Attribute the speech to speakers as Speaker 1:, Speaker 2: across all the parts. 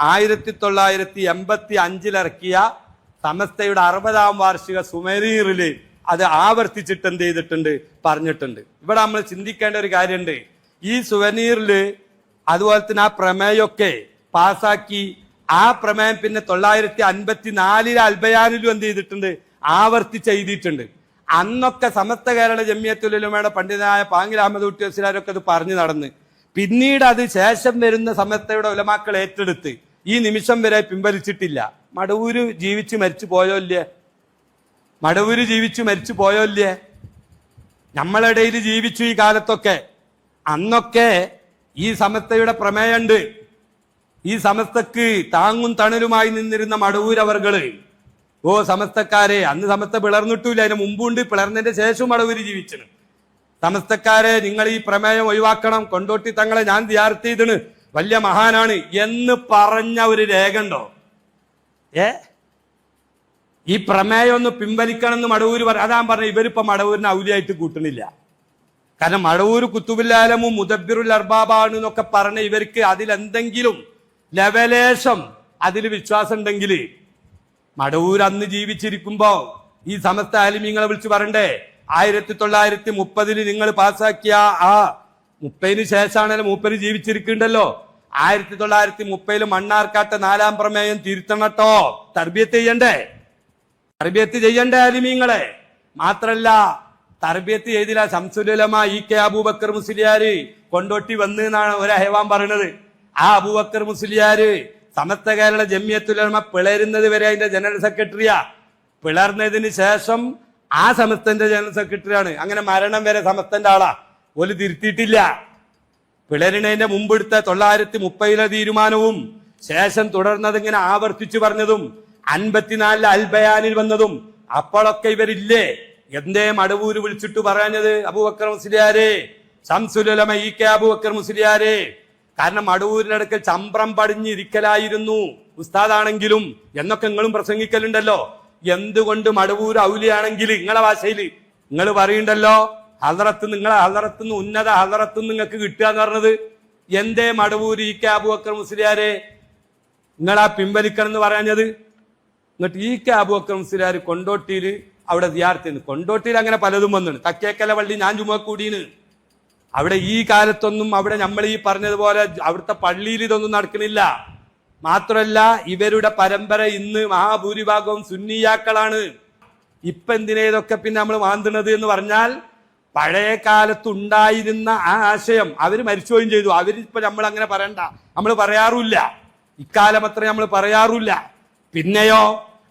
Speaker 1: ആയിരത്തി തൊള്ളായിരത്തി എൺപത്തി അഞ്ചിലിറക്കിയ സമസ്തയുടെ അറുപതാം വാർഷിക സുമരീറിൽ അത് ആവർത്തിച്ചിട്ട് എന്ത് ചെയ്തിട്ടുണ്ട്? പറഞ്ഞിട്ടുണ്ട്. ഇവിടെ നമ്മൾ ചിന്തിക്കേണ്ട ഒരു കാര്യമുണ്ട്. ഈ സുവനീറിൽ അതുപോലെ തന്നെ ആ പ്രമേയമൊക്കെ പാസാക്കി ആ പ്രമേയം പിന്നെ തൊള്ളായിരത്തി അൻപത്തി നാലിലെ അൽബയാനിലും എന്ത് ചെയ്തിട്ടുണ്ട്? ആവർത്തിച്ച് എഴുതിയിട്ടുണ്ട് അന്നൊക്കെ സമസ്ത കേരള ജമ്മിയത്തുലുമയുടെ പണ്ഡിതനായ പാങ്ങിൽ അഹമ്മദ് കുട്ടി അത് പറഞ്ഞു നടന്ന്. പിന്നീട് അത് ശേഷം വരുന്ന സമസ്തയുടെ ഉലമാക്കൾ ഏറ്റെടുത്ത് ഈ നിമിഷം വരെ പിൻവലിച്ചിട്ടില്ല. മടവൂര് ജീവിച്ച് മരിച്ചു പോയോ ഇല്ലേ? മടവൂര് ജീവിച്ച് മരിച്ചു പോയോ ഇല്ലേ? നമ്മളിടയിൽ ജീവിച്ചു ഈ കാലത്തൊക്കെ. അന്നൊക്കെ ഈ സമസ്തയുടെ പ്രമേയമുണ്ട് ഈ സമസ്തക്ക് താങ്ങും തണലുമായി നിന്നിരുന്ന മടവൂരവർകൾ. ഓ സമസ്തക്കാരെ അന്ന് സമസ്ത പിളർന്നിട്ടില്ല. അതിന് മുമ്പുണ്ട് പിളർന്നതിന്റെ ശേഷവും മടവൂര് ജീവിച്ചത്. സമസ്തക്കാരെ നിങ്ങൾ ഈ പ്രമേയം ഒഴിവാക്കണം. കൊണ്ടോട്ടി തങ്ങളെ ഞാൻ ധ്യാർത്ത് വലിയ മഹാനാണ് എന്ന് പറഞ്ഞ ഒരു രേഖ ഉണ്ടോ ഏ? ഈ പ്രമേയം ഒന്ന് പിൻവലിക്കണം എന്ന് മടവൂര് പറ അതാ പറഞ്ഞ ഇവരിപ്പോ മടവൂരിനെ ഔലിയായിട്ട് കൂട്ടണില്ല. കാരണം മടവൂർ കുത്തുബില്ലാലമും മുദബിറുൽ അർബാബാണ് എന്നൊക്കെ പറഞ്ഞ ഇവർക്ക് അതിലെന്തെങ്കിലും ലവലേശം അതിൽ വിശ്വാസം ഉണ്ടെങ്കിൽ മടവൂർ അന്ന് ജീവിച്ചിരിക്കുമ്പോ ഈ സമസ്ത ആലിമീങ്ങളെ വിളിച്ച് പറയണ്ടേ ആയിരത്തി തൊള്ളായിരത്തി മുപ്പതിൽ നിങ്ങൾ പാസ്സാക്കിയ ആ മുപ്പതിന് ശേഷമാണല്ലോ മൂപ്പര് ജീവിച്ചിരിക്കുന്നുണ്ടല്ലോ ആയിരത്തി തൊള്ളായിരത്തി മുപ്പതിൽ മണ്ണാർക്കാട്ട് നാലാം പ്രമേയം തിരുത്തണട്ടോ തർബിയത്ത് ചെയ്യണ്ടേ? തർബിയത്ത് ചെയ്യണ്ടേ അലിമീങ്ങളെ? മാത്രല്ല തർബിയത്ത് ചെയ്തില്ല ശംസുലമ ഇ കെ അബൂബക്കർ മുസ്ലിയാര് കൊണ്ടോട്ടി വന്ന് എന്നാണ് ഒരു അഹവാൻ പറയുന്നത് ആ അബൂബക്കർ മുസ്ലിയാര് സമസ്ത കേരള ജമ്യത്തുലമ പിളരുന്നത് വരെ അതിന്റെ ജനറൽ സെക്രട്ടറിയാ. പിളർന്നതിന് ശേഷം ആ സമസ്തന്റെ ജനറൽ സെക്രട്ടറിയാണ്. അങ്ങനെ മരണം വരെ സമസ്തന്റെ ആളാ. ഒരു തിരുത്തിയിട്ടില്ല. പിളരിണതിന്റെ മുമ്പെടുത്ത തൊള്ളായിരത്തി മുപ്പതിലെ തീരുമാനവും ശേഷം തുടർന്നത് ഇങ്ങനെ ആവർത്തിച്ചു പറഞ്ഞതും അൻപത്തിനാലിലെ അൽബയാനിൽ വന്നതും അപ്പോഴൊക്കെ ഇവരില്ലേ? എന്തേ മടവൂര് വിളിച്ചിട്ട് പറഞ്ഞത് അബൂബക്കർ മുസ്ലിയാരെ? ശംസുലമ ഇ കെ അബൂബക്കർ മുസ്ലിയാരെ? കാരണം മടവൂരിനടുക്കൽ ചമ്പ്രം പടിഞ്ഞിരിക്കലായിരുന്നു. ഉസ്താദാണെങ്കിലും എന്നൊക്കെ നിങ്ങളും പ്രസംഗിക്കലുണ്ടല്ലോ. എന്തുകൊണ്ട് മടവൂർ ഔലിയാണെങ്കിൽ നിങ്ങളെ ഭാഷയിൽ നിങ്ങൾ പറയുണ്ടല്ലോ ഹലറത്ത് നിങ്ങളെ ഹലറത്തുനിന്ന് ഉന്നത ഹലറത്ത് നിങ്ങൾക്ക് കിട്ടുക എന്ന് പറഞ്ഞത് എന്തേ മടവൂരി ഇ കെ അബൂബക്കർ മുസ്ലിയാരെ? നിങ്ങളാ പിൻവലിക്കണം എന്ന് പറഞ്ഞത്. എന്നിട്ട് ഈ കെ അബൂബക്കർ മുസ്ലിയാർ കൊണ്ടോട്ടിയിൽ അവിടെ വിദ്യാർത്ഥിന്ന് കൊണ്ടോട്ടിയിൽ അങ്ങനെ പലതും വന്നിണ് തക്കേക്കല പള്ളി ഞാൻ ചുമ കൂടിയാണ് അവിടെ ഈ കാലത്തൊന്നും അവിടെ നമ്മൾ ഈ പറഞ്ഞതുപോലെ അവിടുത്തെ പള്ളിയിൽ ഇതൊന്നും നടക്കണില്ല. മാത്രമല്ല ഇവരുടെ പരമ്പര ഇന്ന് മഹാഭൂരിഭാഗവും സുന്നിയാക്കളാണ്. ഇപ്പൊ എന്തിനേതൊക്കെ പിന്നെ നമ്മൾ മാന്തുന്നത് എന്ന് പറഞ്ഞാൽ പഴയ കാലത്തുണ്ടായിരുന്ന ആ ആശയം അവർ മരിച്ചുപോയും ചെയ്തു. അവരിപ്പോൾ നമ്മൾ അങ്ങനെ പറയണ്ട. നമ്മൾ പറയാറില്ല ഇക്കാലം അത്ര നമ്മൾ പറയാറില്ല പിന്നെയോ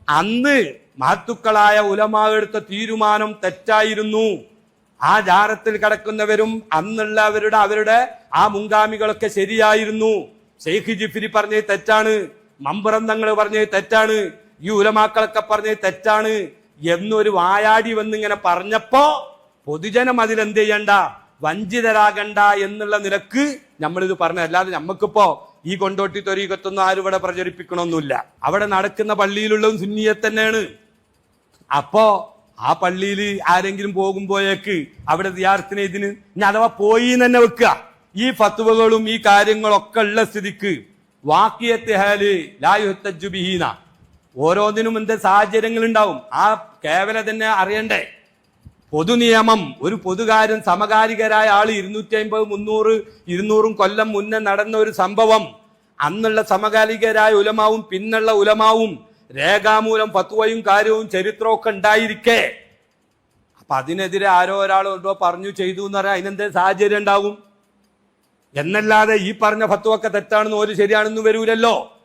Speaker 1: അന്ന് മഹത്തുക്കളായ ഉലമാവെടുത്ത തീരുമാനം തെറ്റായിരുന്നു. ആ ജാരത്തിൽ കിടക്കുന്നവരും അന്നുള്ള അവരുടെ ആ മുൻഗാമികളൊക്കെ ശരിയായിരുന്നു. ഷെയ്ഖ് ജിഫിരി പറഞ്ഞത് തെറ്റാണ്. മമ്പറന്തങ്ങൾ പറഞ്ഞത് തെറ്റാണ്. ഈ ഉലമാക്കളൊക്കെ പറഞ്ഞത് തെറ്റാണ്. എന്നൊരു വായാടി വന്നിങ്ങനെ പറഞ്ഞപ്പോ പൊതുജനം അതിലെന്ത് ചെയ്യണ്ട? വഞ്ചിതരാകണ്ട എന്നുള്ള നിലയ്ക്ക് നമ്മളിത് പറഞ്ഞത്. അല്ലാതെ നമുക്കിപ്പോ ഈ കൊണ്ടോട്ടി തൊരീകത്തൊന്നും ആരും ഇവിടെ പ്രചരിപ്പിക്കണമൊന്നുമില്ല അവിടെ നടക്കുന്ന പള്ളിയിലുള്ളതും സുന്നിയെ തന്നെയാണ്. അപ്പോ ആ പള്ളിയിൽ ആരെങ്കിലും പോകുമ്പോഴേക്ക് അവിടെ വിദ്യാർത്ഥിനെ ഇതിന് ഇനി അഥവാ പോയി തന്നെ വെക്കുക. ഈ ഫത്തുവകളും ഈ കാര്യങ്ങളൊക്കെ ഉള്ള സ്ഥിതിക്ക് വാക്കിയത്തെ ഹാൽ ലായുഹത്തജുബിഹീന ഓരോന്നിനും എന്ത് സാഹചര്യങ്ങൾ ഉണ്ടാവും ആ കേവല തന്നെ അറിയണ്ടേ? പൊതുനിയമം. ഒരു പൊതുകാര്യം സമകാലികരായ ആൾ ഇരുന്നൂറ്റി അമ്പത് മുന്നൂറ് ഇരുന്നൂറും കൊല്ലം മുന്നേ നടന്ന ഒരു സംഭവം. അന്നുള്ള സമകാലികരായ ഉലമാവും പിന്നുള്ള ഉലമാവും രേഖാമൂലം പത്തുവയും കാര്യവും ചരിത്രവും ഒക്കെ ഉണ്ടായിരിക്കെ. അപ്പൊ അതിനെതിരെ ആരോ എന്തോ പറഞ്ഞു ചെയ്തു എന്ന് പറഞ്ഞാൽ അതിനെന്തേ സാഹചര്യം ഉണ്ടാവും? എന്നല്ലാതെ ഈ പറഞ്ഞ ഫത്വൊക്കെ തെറ്റാണെന്ന് ഒരു ശരിയാണെന്നും വരൂലല്ലോ.